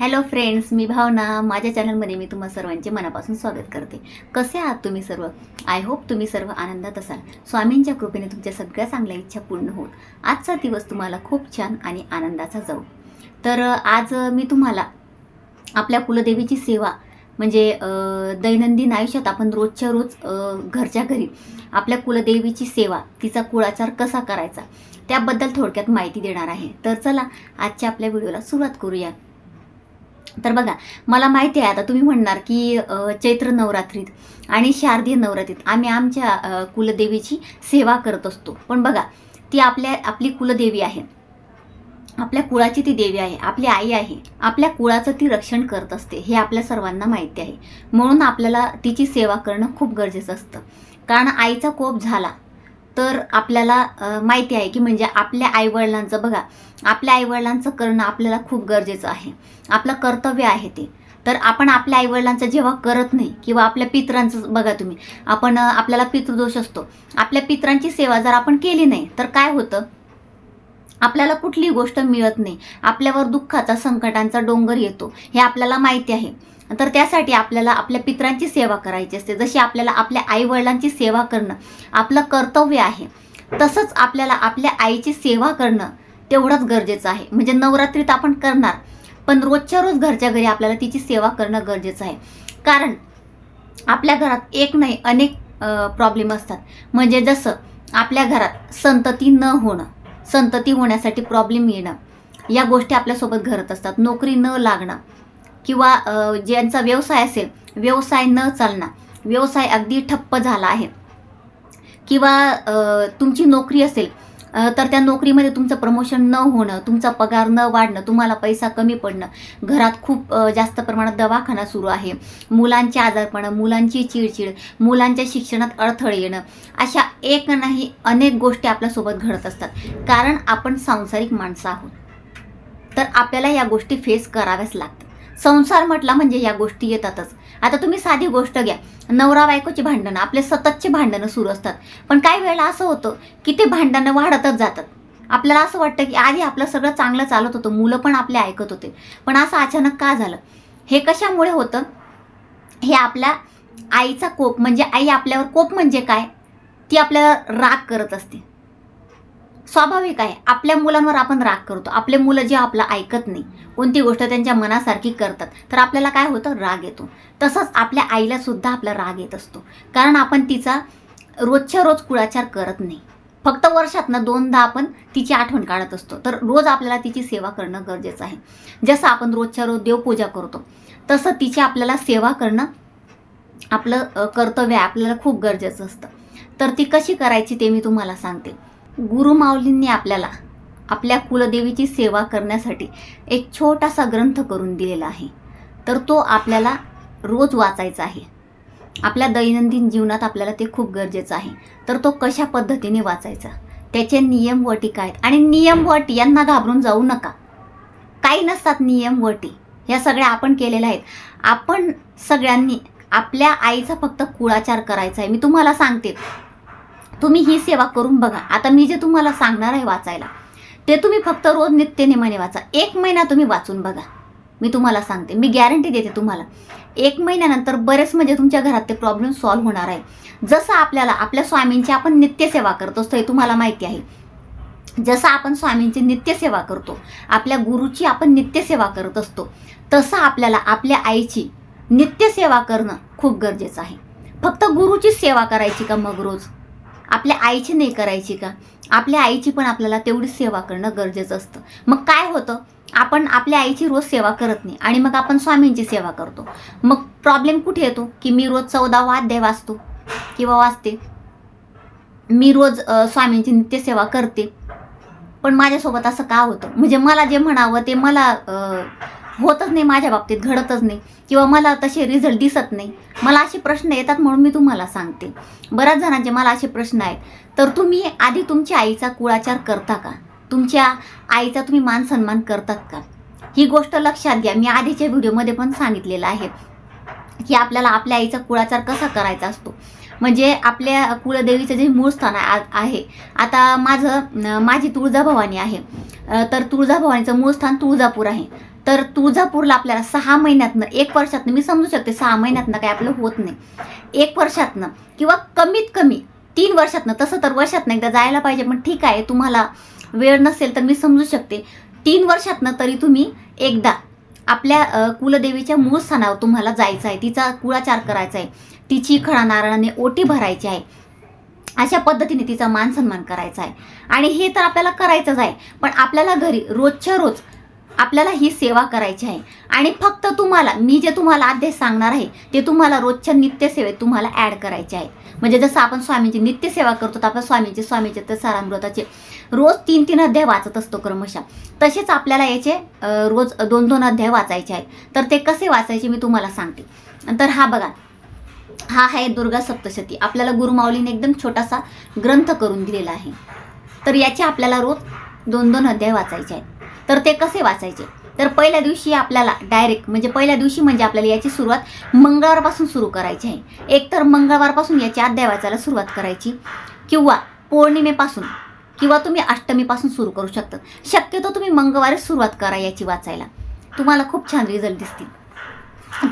Hello friends मी भावना. माझ्या चॅनलमध्ये मी तुम्हा सर्वांचे मनापासून स्वागत करते. कसे आहात तुम्ही सर्व? आय होप तुम्ही सर्व आनंदात असाल. स्वामींच्या कृपेने तुमच्या सगळ्या चांगल्या इच्छा पूर्ण होत. आजचा दिवस तुम्हाला खूप छान आणि आनंदाचा जाऊ. तर आज मी तुम्हाला आपल्या कुलदेवीची सेवा म्हणजे दैनंदिन आयुष्यात आपण रोजच्या रोज घरच्या घरी आपल्या कुलदेवीची सेवा तिचा कुळाचार कसा करायचा त्याबद्दल थोडक्यात माहिती देणार आहे. तर चला आजच्या आपल्या व्हिडिओला सुरुवात करूया. तर बघा मला माहिती आहे आता तुम्ही म्हणणार की चैत्र नवरात्रीत आणि शारदीय नवरात्रीत आम्ही आमच्या कुलदेवीची सेवा करत असतो. पण बघा ती आपल्या आपली कुलदेवी आहे. आपल्या कुळाची ती देवी आहे आपली आई आहे. आपल्या कुळाचं ती रक्षण करत असते हे आपल्या सर्वांना माहिती आहे. म्हणून आपल्याला तिची सेवा करणं खूप गरजेचं असतं. कारण आईचा कोप झाला तर आपल्याला माहिती आहे की म्हणजे आपल्या आईवडिलांचं बघा आपल्या आईवडिलांचं करणं आपल्याला खूप गरजेचं आहे. आपलं कर्तव्य आहे ते. तर आपण आपल्या आईवडिलांचं जेव्हा करत नाही किंवा आपल्या पित्रांचं बघा तुम्ही आपण आपल्याला पितृदोष असतो. आपल्या पित्रांची सेवा जर आपण केली नाही तर काय होतं? आपल्याला कुठलीही गोष्ट मिळत नाही. आपल्यावर दुःखाचा संकटांचा डोंगर येतो. हे आपल्याला माहिती आहे. तर त्यासाठी आपल्याला आपल्या पित्रांची सेवा करायची असते. जशी आपल्याला आपल्या आईवडिलांची सेवा करणं आपलं कर्तव्य आहे तसंच आपल्याला आपल्या आईची सेवा करणं तेवढंच गरजेचं आहे. म्हणजे नवरात्रीत आपण करणार पण रोजच्या रोज घरच्या घरी आपल्याला तिची सेवा करणं गरजेचं आहे. कारण आपल्या घरात एक नाही अनेक प्रॉब्लेम असतात. म्हणजे जसं आपल्या घरात संतती न होणं संतती होण्यासाठी प्रॉब्लेम येणं या गोष्टी आपल्यासोबत घडत असतात. नोकरी न लागणं किंवा ज्यांचा व्यवसाय असेल व्यवसाय न चालणं व्यवसाय अगदी ठप्प झाला आहे. किंवा तुमची नोकरी असेल तर त्या नोकरीमध्ये तुमचं प्रमोशन न होणं तुमचा पगार न वाढणं तुम्हाला पैसा कमी पडणं घरात खूप जास्त प्रमाणात दवाखाना सुरू आहे मुलांचे आजारपणं मुलांची चिडचिड मुलांच्या शिक्षणात अडथळे येणं अशा एक नाही अनेक गोष्टी आपल्यासोबत घडत असतात. कारण आपण सांसारिक माणसं आहोत. तर आपल्याला या गोष्टी फेस कराव्याच लागतात. संसार म्हटला म्हणजे या गोष्टी येतातच. आता तुम्ही साधी गोष्ट घ्या. नवरा बायकोची भांडणं आपले सततचे भांडणं सुरू असतात. पण काही वेळेला असं होतं की ते भांडणं वाढतच जातात. आपल्याला असं वाटतं की आधी आपलं सगळं चांगलं चालत होतं मुलं पण आपले ऐकत होते. पण असं अचानक का झालं? हे कशामुळे होतं? हे आपल्या आईचा कोप म्हणजे आई आपल्यावर कोप म्हणजे काय? ती आपल्याला राग करत असते. स्वाभाविक आहे. आपल्या मुलांवर आपण राग करतो. आपले मुलं जे आपलं ऐकत नाही कोणती गोष्ट त्यांच्या मनासारखी करतात तर आपल्याला काय होतं? राग येतो. तसंच आपल्या आईला सुद्धा आपला राग येत असतो. कारण आपण तिचा रोजच्या रोज कुळाचार करत नाही. फक्त वर्षातनं दोनदा आपण तिची आठवण काढत असतो. तर रोज आपल्याला तिची सेवा करणं गरजेचं आहे. जसं आपण रोजच्या रोज देवपूजा करतो तसं तिची आपल्याला सेवा करणं आपलं कर्तव्य आहे. आपल्याला खूप गरजेचं असतं. तर ती कशी करायची ते मी तुम्हाला सांगते. गुरुमाऊलींनी आपल्याला आपल्या कुलदेवीची सेवा करण्यासाठी एक छोटासा ग्रंथ करून दिलेला आहे. तर तो आपल्याला रोज वाचायचा आहे. आपल्या दैनंदिन जीवनात आपल्याला ते खूप गरजेचं आहे. तर तो कशा पद्धतीने वाचायचा? त्याचे नियम वटी काय? आहेत आणि नियम वटी यांना घाबरून जाऊ नका. काही नसतात नियम वटी. ह्या सगळ्या आपण केलेल्या आहेत. आपण सगळ्यांनी आपल्या आईचा फक्त कुळाचार करायचा आहे. मी तुम्हाला सांगते. तुम्ही ही सेवा करून बघा. आता मी जे तुम्हाला सांगणार आहे वाचायला ते तुम्ही फक्त रोज नित्यनेमाने वाचा. एक महिना तुम्ही वाचून बघा. मी तुम्हाला सांगते मी गॅरंटी देते तुम्हाला. एक महिन्यानंतर बरेच म्हणजे तुमच्या घरात ते प्रॉब्लेम सॉल्व्ह होणार आहे. जसं आपल्याला आपल्या स्वामींची आपण नित्यसेवा करत असतो हे तुम्हाला माहिती आहे. जसं आपण स्वामींची नित्यसेवा करतो आपल्या गुरुची आपण नित्यसेवा करत असतो तसं आपल्याला आपल्या आईची नित्यसेवा करणं खूप गरजेचं आहे. फक्त गुरुची सेवा करायची का मग रोज? आपल्या आईची नाही करायची का? आपल्या आईची पण आपल्याला तेवढी सेवा करणं गरजेचं असतं. मग काय होतं? आपण आपल्या आईची रोज सेवा करत नाही आणि मग आपण स्वामींची सेवा करतो. मग प्रॉब्लेम कुठे येतो? की मी रोज चौदा वाद्य वाचतो किंवा वाचते. मी रोज स्वामींची नित्यसेवा करते. पण माझ्यासोबत असं का होतं? म्हणजे मला जे म्हणावं ते मला होतच नाही माझ्या बाबतीत घडतच नाही. किंवा मला तसे रिझल्ट दिसत नाही. मला असे प्रश्न येतात म्हणून मी तुम्हाला सांगते. बऱ्याच जणांचे मला असे प्रश्न आहेत. तर तुम्ही आधी तुमच्या आईचा कुळाचार करता का? तुमच्या आईचा तुम्ही मान सन्मान करतात का? ही गोष्ट लक्षात घ्या. मी आधीच्या व्हिडिओमध्ये पण सांगितलेलं आहे की आपल्याला आपल्या आईचा कुळाचार कसा करायचा असतो? म्हणजे आपल्या कुलदेवीचं जे मूळ स्थान आ- आहे. आता माझं माझी तुळजाभवानी आहे. तर तुळजाभवानीचं मूळ स्थान तुळजापूर आहे. तर तुळजापूरला आपल्याला सहा महिन्यातनं एक वर्षातनं मी समजू शकते सहा महिन्यातनं काय आपलं होत नाही. एक वर्षातनं किंवा कमीत कमी तीन वर्षातनं तसं तर वर्षातनं एकदा जायला पाहिजे पण ठीक आहे तुम्हाला वेळ नसेल तर मी समजू शकते. तीन वर्षातनं तरी तुम्ही एकदा आपल्या कुलदेवीच्या मूळ स्थानावर तुम्हाला जायचं आहे. तिचा कुळाचार करायचा आहे. तिची खळा नारळाने ओटी भरायची आहे. अशा पद्धतीने तिचा मान सन्मान करायचा आहे. आणि हे तर आपल्याला करायचंच आहे. पण आपल्याला घरी रोजच्या रोज आपल्याला ही सेवा करायची आहे. आणि फक्त तुम्हाला मी जे तुम्हाला अध्याय सांगणार आहे ते तुम्हाला रोजच्या नित्यसेवेत तुम्हाला ॲड करायचे आहे म्हणजे जसं आपण स्वामींची नित्यसेवा करतो तर आपण स्वामींचे स्वामीचे तर सारामृताचे रोज तीन तीन अध्याय वाचत असतो क्रमशः. तसेच आपल्याला याचे रोज दोन दोन अध्याय वाचायचे आहेत. तर ते कसे वाचायचे मी तुम्हाला सांगते. तर हा बघा. हा आहे दुर्गा सप्तशती. आपल्याला गुरुमाऊलीने एकदम छोटासा ग्रंथ करून दिलेला आहे. तर याचे आपल्याला रोज दोन दोन अध्याय वाचायचे आहेत. तर ते कसे वाचायचे? तर पहिल्या दिवशी आपल्याला डायरेक्ट म्हणजे पहिल्या दिवशी म्हणजे आपल्याला याची सुरुवात मंगळवारपासून सुरू करायची आहे. एक तर मंगळवारपासून याची अध्याय वाचायला सुरुवात करायची. किंवा पौर्णिमेपासून किंवा तुम्ही अष्टमीपासून सुरू करू शकता. शक्यतो तुम्ही मंगळवारी सुरुवात करा याची वाचायला. तुम्हाला खूप छान रिझल्ट दिसतील.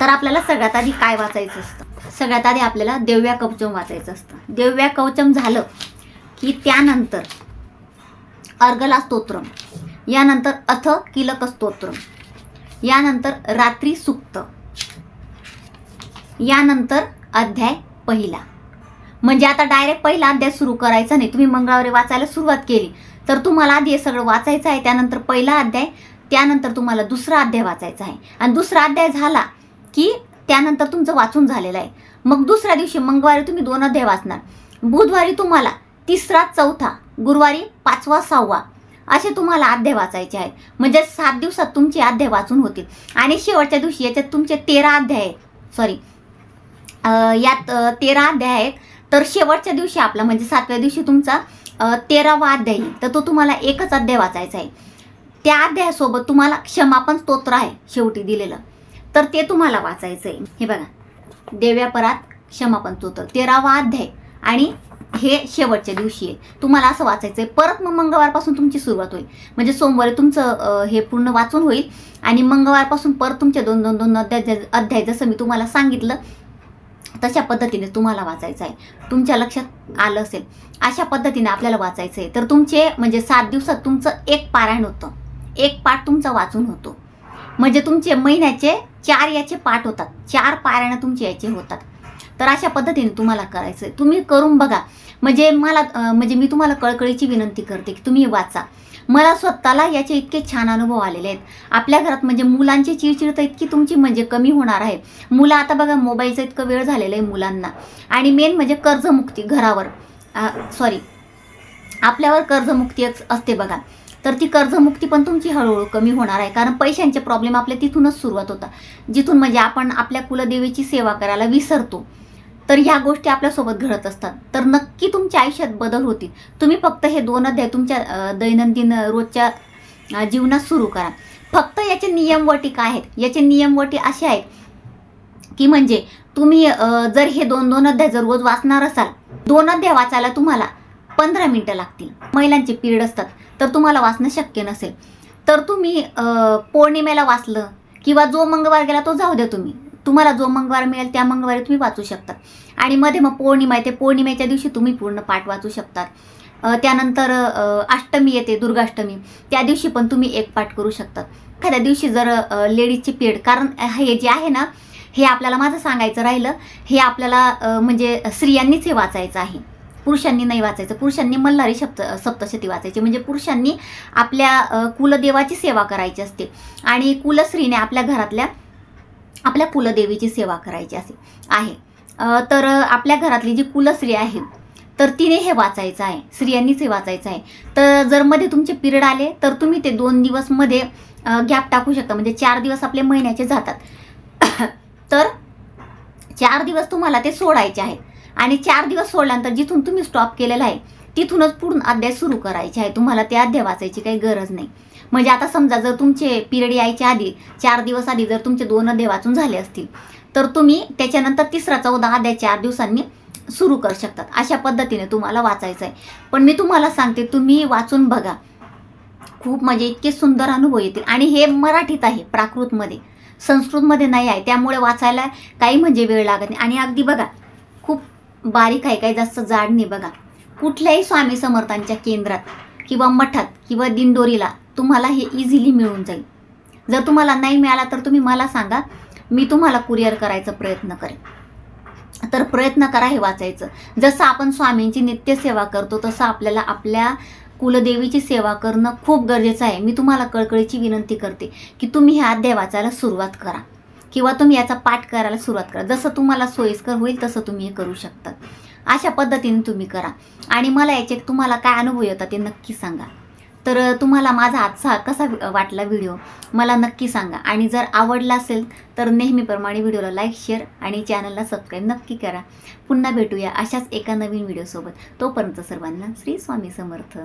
तर आपल्याला सगळ्यात आधी काय वाचायचं असतं? सगळ्यात आधी आपल्याला देव्या कवचम वाचायचं असतं. देव्या कवचम झालं की त्यानंतर अर्गला स्तोत्रम यानंतर अथ किलक स्तोत्र. यानंतर रात्री सुक्त. यानंतर अध्याय पहिला. म्हणजे आता डायरेक्ट पहिला अध्याय सुरू करायचा नाही. तुम्ही मंगळवारी वाचायला सुरुवात केली तर तुम्हाला आधी हे सगळं वाचायचं आहे. त्यानंतर पहिला अध्याय त्यानंतर तुम्हाला दुसरा अध्याय वाचायचा आहे. आणि दुसरा अध्याय झाला की त्यानंतर तुमचं वाचून झालेलं आहे. मग दुसऱ्या दिवशी मंगळवारी तुम्ही दोन अध्याय वाचणार. बुधवारी तुम्हाला तिसरा चौथा गुरुवारी पाचवा सहावा असे तुम्हाला अध्याय वाचायचे आहेत. म्हणजे सात दिवसात तुमचे अध्याय वाचून होतील. आणि शेवटच्या दिवशी याच्यात तुमचे तेरा अध्याय आहेत. सॉरी यात तेरा अध्याय आहेत. तर शेवटच्या दिवशी आपला म्हणजे सातव्या दिवशी तुमचा तेरावा अध्याय येईल. तर तो तुम्हाला एकच अध्याय वाचायचा आहे. त्या अध्यायासोबत तुम्हाला क्षमापन स्तोत्र आहे शेवटी दिलेलं. तर ते तुम्हाला वाचायचं आहे हे बघा. देव्यापरात क्षमापन स्तोत्र. तेरावा अध्याय आणि हे शेवटच्या दिवशी आहे. तुम्हाला असं वाचायचं आहे परत मग मंगळवारपासून तुमची सुरुवात होईल. म्हणजे सोमवारी तुमचं हे पूर्ण वाचून होईल आणि मंगळवारपासून परत तुमचे दोन दोन दोन अध्याय अध्याय जसं मी तुम्हाला सांगितलं तशा पद्धतीने तुम्हाला वाचायचं आहे. तुमच्या लक्षात आलं असेल अशा पद्धतीने आपल्याला वाचायचं आहे. तर तुमचे म्हणजे सात दिवसात तुमचं एक पारायण होतं. एक पाठ तुमचा वाचून होतो. म्हणजे तुमचे महिन्याचे चार याचे पाठ होतात. चार पारायणं तुमचे याचे होतात. तर अशा पद्धतीने तुम्हाला करायचं आहे तुम्ही करून बघा. म्हणजे मला म्हणजे मी तुम्हाला कळकळीची विनंती करते की तुम्ही वाचा. मला स्वतःला याचे इतके छान अनुभव आलेले आहेत. आपल्या घरात म्हणजे मुलांची चिडचिड तर इतकी तुमची म्हणजे कमी होणार आहे. मुलं आता बघा मोबाईलचं इतकं वेळ झालेलं आहे मुलांना. आणि मेन म्हणजे कर्जमुक्ती घरावर. सॉरी आपल्यावर कर्जमुक्ती असते बघा. तर ती कर्जमुक्ती पण तुमची हळूहळू कमी होणार आहे. कारण पैशांचे प्रॉब्लेम आपल्या तिथूनच सुरुवात होता. जिथून म्हणजे आपण आपल्या कुलदेवीची सेवा करायला विसरतो. तर ह्या गोष्टी आपल्यासोबत घडत असतात. तर नक्की तुमच्या आयुष्यात बदल होतील. तुम्ही फक्त हे दोन अध्याय तुमच्या दैनंदिन रोजच्या जीवनात सुरू करा. फक्त याचे नियमवटी काय आहेत? याचे नियमवटी असे आहेत की म्हणजे तुम्ही जर हे दोन दोन अध्याय जर रोज वाचणार असाल दोन अध्याय वाचायला तुम्हाला पंधरा मिनटं लागतील. महिलांचे पिरियड असतात तर तुम्हाला वाचणं शक्य नसेल. तर तुम्ही पौर्णिमेला वाचलं किंवा जो मंगळवार गेला तो जाऊ द्या तुम्ही. तुम्हाला जो मंगळवार मिळेल त्या मंगळवारी तुम्ही वाचू शकतात. आणि मध्ये मग पौर्णिमा येते पौर्णिमेच्या दिवशी तुम्ही पूर्ण पाठ वाचू शकतात. त्यानंतर अष्टमी येते दुर्गाष्टमी. त्या दिवशी पण तुम्ही एक पाठ करू शकतात. एखाद्या दिवशी जर लेडीजची पिरियड कारण हे जे आहे ना हे आपल्याला माझं सांगायचं राहिलं हे आपल्याला म्हणजे स्त्रियांनीच हे वाचायचं आहे. पुरुषांनी नाही वाचायचं. पुरुषांनी मल्हारी शब्द सप्तशती वाचायची. म्हणजे पुरुषांनी आपल्या कुलदेवाची सेवा करायची असते. आणि कुलस्त्रीने आपल्या घरातल्या आपल्या कुलदेवीची सेवा करायची असे. आहे. तर आपल्या घरातली जी कुलस्त्री आहे तर तिने हे वाचायचं आहे. स्त्रियांनीच हे वाचायचं आहे. तर जर मध्ये तुमचे पिरियड आले तर तुम्ही ते दोन दिवसमध्ये गॅप टाकू शकता. म्हणजे चार दिवस आपले महिन्याचे जातात. तर चार दिवस तुम्हाला ते सोडायचे आहेत. आणि चार दिवस सोडल्यानंतर जिथून तुम्ही स्टॉप केलेला आहे तिथूनच पूर्ण अध्याय सुरू करायचे आहे. तुम्हाला ते अध्याय वाचायची काही गरज नाही. म्हणजे आता समजा जर तुमचे पिरियड यायच्या आधी चार दिवस आधी जर तुमचे दोन अध्याय वाचून झाले असतील तर तुम्ही त्याच्यानंतर तिसरा चौदा अध्याय चार दिवसांनी सुरू करू शकतात. अशा पद्धतीने तुम्हाला वाचायचं आहे पण मी तुम्हाला सांगते तुम्ही वाचून बघा. खूप म्हणजे इतके सुंदर अनुभव येतील. आणि हे मराठीत आहे प्राकृतमध्ये. संस्कृतमध्ये नाही आहे. त्यामुळे वाचायला काही म्हणजे वेळ लागत नाही. आणि अगदी बघा खूप बारीक आहे काही जास्त जाड नाही. बघा कुठल्याही स्वामी समर्थांच्या केंद्रात किंवा मठात किंवा दिंडोरीला तुम्हाला हे इझिली मिळून जाईल. जर तुम्हाला नाही मिळाला तर तुम्ही मला सांगा मी तुम्हाला कुरिअर करायचा प्रयत्न करेन. तर प्रयत्न करा हे वाचायचं. जसं आपण स्वामींची नित्यसेवा करतो तसं आपल्याला आपल्या कुलदेवीची सेवा करणं खूप गरजेचं आहे. मी तुम्हाला कळकळीची विनंती करते की तुम्ही ह्या अध्याय वाचायला सुरुवात करा. किंवा तुम्ही याचा पाठ करायला सुरुवात करा. जसं तुम्हाला सोयीस्कर होईल तसं तुम्ही हे करू शकता. अशा पद्धतीने तुम्ही करा. आणि मला याचे तुम्हाला काय अनुभव येतात ते नक्की सांगा. तर तुम्हाला माझा आजचा कसा वाटला व्हिडिओ? मला नक्की सांगा. आणि जर आवडला असेल तर नेहमीप्रमाणे व्हिडिओला लाईक शेअर आणि चॅनलला सबस्क्राईब नक्की करा. पुन्हा भेटूया अशाच एका नवीन व्हिडिओसोबत. तोपर्यंत सर्वांना श्री स्वामी समर्थ.